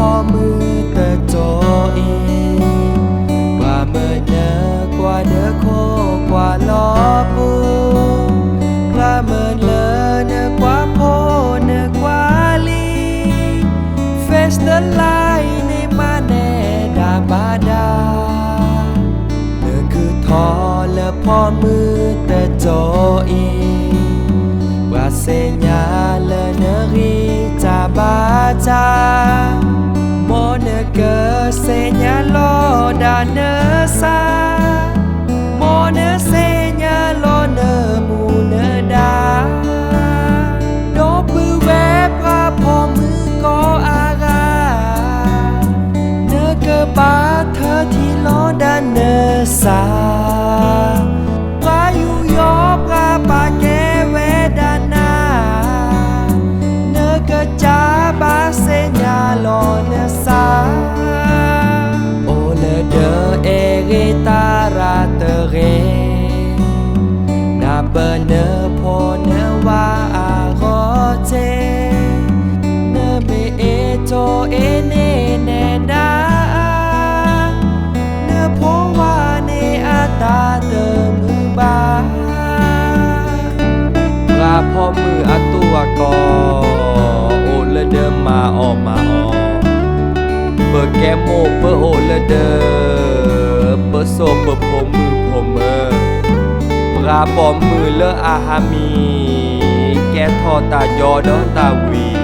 พอมือตะโจเอีกว่าเมื่อเนอกว่าเนอโคกว่าล้อปูกล้าเมื่อเลอเนอกว่าโพเนอกว่าลีเฟสเดอร์ไลน์ในมาแน่ดาบาดาเนอคือทอและพอมือตะโจเองว่าเสียญาเลเนอรีจาบาจา señaló Danesa. เบอร์เนอพอเนว่าอาโกเจเนเมเอโจเอเนเนดาเนโพว่าเนอาตาเตมือบาลาพอมืออาตัวกอโอเลเดิมมาออกมาออเบอร์แกโมเบอร์โอเลเดิมเบอร์โซเบอร์ม ปลาปอมมือเลอะอาฮามี แกทอตายอดอตาวี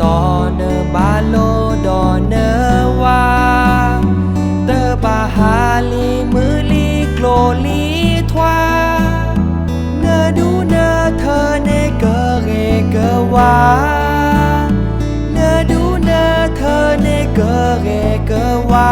ตอเนอบาโลดอเนอวาเตบาฮาลีมือลีโกลลีทวาเนอดูเนอเธอเนเกเรเกอวาเนอดูเนอเธอเนเกเรเกอวา